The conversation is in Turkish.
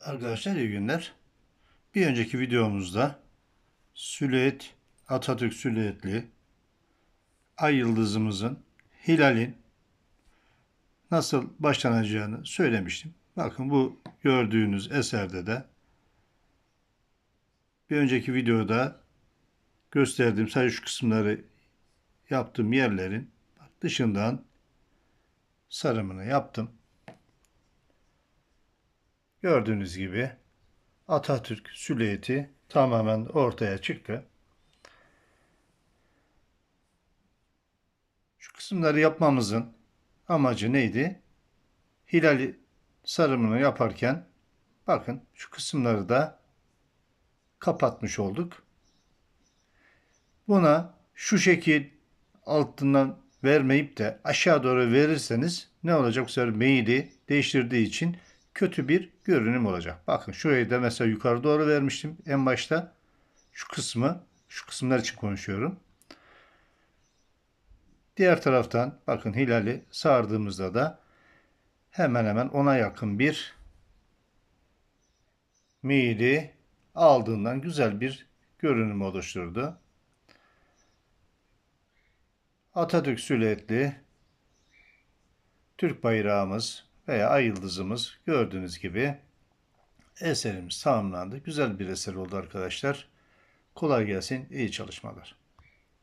Arkadaşlar iyi günler. Bir önceki videomuzda Süleyet, Atatürk Süleyetli Ay Yıldızımızın Hilal'in nasıl başlanacağını söylemiştim. Bakın bu gördüğünüz eserde de bir önceki videoda gösterdiğim sadece şu kısımları yaptığım yerlerin dışından sarımını yaptım. Gördüğünüz gibi Atatürk süliyeti tamamen ortaya çıktı. Şu kısımları yapmamızın amacı neydi? Hilali sarımını yaparken bakın şu kısımları da kapatmış olduk. Buna şu şekil altından vermeyip de aşağı doğru verirseniz ne olacak? Bu sefer meyili değiştirdiği için kötü bir görünüm olacak. Bakın şurayı da mesela yukarı doğru vermiştim en başta. Şu kısmı, şu kısımlar için konuşuyorum. Diğer taraftan bakın hilali sardığımızda da hemen hemen ona yakın bir meyili aldığından güzel bir görünüm oluşturdu. Atatürk süliyetli Türk bayrağımız veya ay yıldızımız gördüğünüz gibi eserimiz tamamlandı. Güzel bir eser oldu arkadaşlar. Kolay gelsin, iyi çalışmalar.